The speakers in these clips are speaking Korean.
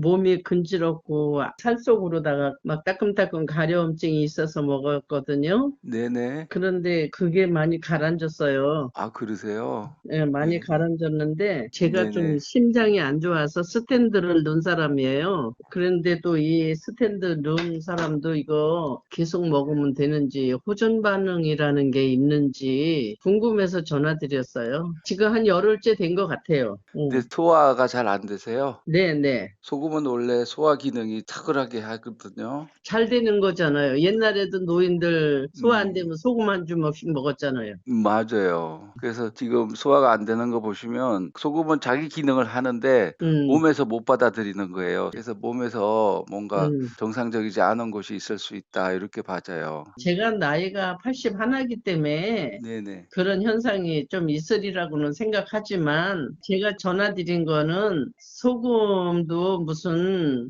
몸이 근지럽고 산속으로다가 막 따끔따끔 가려움증이 있어서 먹었거든요. 네네. 그런데 그게 많이 가라앉았어요. 아, 그러세요? 예, 많이 네. 가라앉았는데 제가 좀 네네. 심장이 안 좋아서 스탠드를 넣은 사람이에요. 그런데도 이 스탠드 넣은 사람도 이거 계속 먹으면 되는지 호전 반응이라는 게 있는지 궁금해서 전화드렸어요. 지금 한 열흘째 된 것 같아요. 응. 근데 소화가 잘 안 되세요? 네, 네. 소금 은 원래 소화 기능이 탁월하게 하거든요. 잘 되는 거잖아요. 옛날에도 노인들 소화 안 음. 되면 소금 한 주먹씩 먹었잖아요. 맞아요. 그래서 지금 소화가 안 되는 거 보시면 소금은 자기 기능을 하는데 음, 몸에서 못 받아들이는 거예요. 그래서 몸에서 뭔가 음. 정상적이지 않은 곳이 있을 수 있다. 이렇게 봐져요. 제가 나이가 81이기 때문에 네네. 그런 현상이 좀 있으리라고는 생각하지만 제가 전화드린 거는 소금도 무슨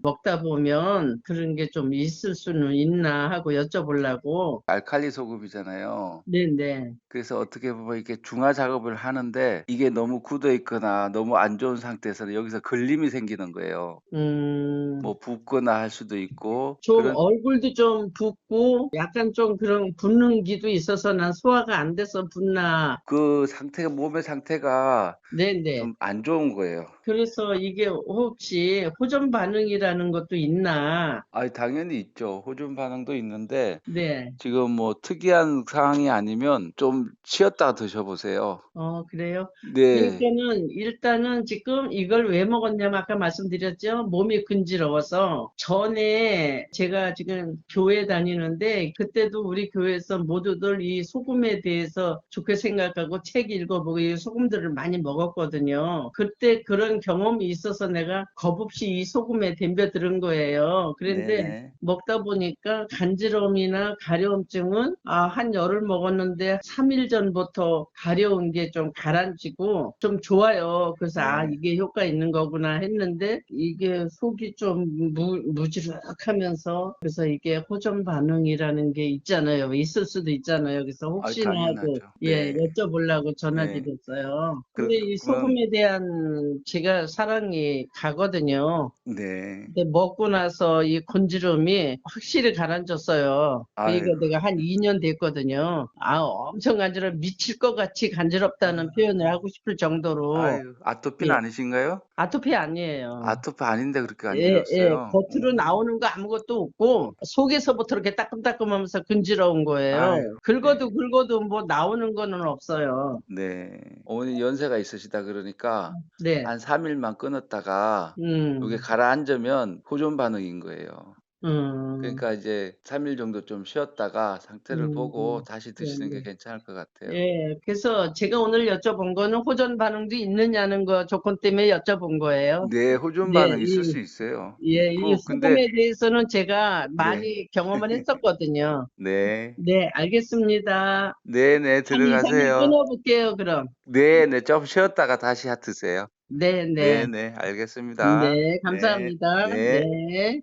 먹다 보면 그런 게 좀 있을 수는 있나 하고 여쭤보려고. 알칼리 소금이잖아요. 네네. 그래서 어떻게 보면 이게 중화 작업을 하는데 이게 너무 굳어 있거나 너무 안 좋은 상태에서는 여기서 걸림이 생기는 거예요. 음, 뭐 붓거나 할 수도 있고 좀 그런 얼굴도 좀 붓고 약간 좀 그런 붓는 기도 있어서 난 소화가 안 돼서 붓나. 그 상태가 몸의 상태가 네네. 좀 안 좋은 거예요. 그래서 이게 혹시 호전 반응이라는 것도 있나? 아, 당연히 있죠. 호전 반응도 있는데 네. 지금 뭐 특이한 상황이 아니면 좀 쉬었다 드셔보세요. 어, 그래요? 네, 그러니까는 일단은 지금 이걸 왜 먹었냐면 아까 말씀드렸죠. 몸이 근지러워서 전에 제가 지금 교회 다니는데 그때도 우리 교회에서 모두들 이 소금에 대해서 좋게 생각하고 책 읽어보고 이 소금들을 많이 먹었거든요. 그때 그런 경험이 있어서 내가 겁없이 이 소금에 덤벼들은 거예요. 그런데 네네. 먹다 보니까 간지럼이나 가려움증은 아, 한 열을 먹었는데 3일 전부터 가려운 게 좀 가라앉히고 좀 좋아요. 그래서 아, 네. 이게 효과 있는 거구나 했는데 이게 속이 좀 무, 무지룩하면서 그래서 이게 호전 반응이라는 게 있잖아요. 있을 수도 있잖아요. 그래서 아, 혹시나 하고 당연하죠. 예, 네. 여쭤보려고 전화드렸어요. 그- 근데 이 그러면- 소금에 대한 제가 사랑이 가거든요. 네. 근데 먹고 나서 이 곤지름이 확실히 가라앉았어요. 아유. 이거 내가 한 2년 됐거든요. 아, 엄청 간지러 미칠 것 같이 간지럽다는 표현을 하고 싶을 정도로 아유, 아토피는 예. 아니신가요? 아토피 아니에요. 아토피 아닌데 그렇게 예, 예, 간지러웠어요. 겉으로 나오는 거 아무것도 없고 속에서부터 이렇게 따끔따끔하면서 근지러운 거예요. 아유, 긁어도 긁어도 뭐 나오는 거는 없어요. 네. 어머니 연세가 있으시다 그러니까 네. 한 3일만 끊었다가 음, 이게 가라앉으면 호전 반응인 거예요. 음, 그러니까 이제 3 일 정도 좀 쉬었다가 상태를 음, 보고 다시 드시는 네, 게 괜찮을 것 같아요. 예, 그래서 제가 오늘 여쭤본 거는 호전 반응도 있느냐는 거 조건 때문에 여쭤본 거예요. 네, 호전 네, 반응 있을 이- 수 있어요. 예, 이그 근데 소금에 대해서는 제가 많이 경험을 했었거든요. 네. 네, 알겠습니다. 네, 네, 한 2, 3일 들어가세요. 끊어볼게요, 그럼. 네, 네, 좀 쉬었다가 다시 하 드세요. 네, 네, 네. 네, 알겠습니다. 네, 감사합니다. 네. 네.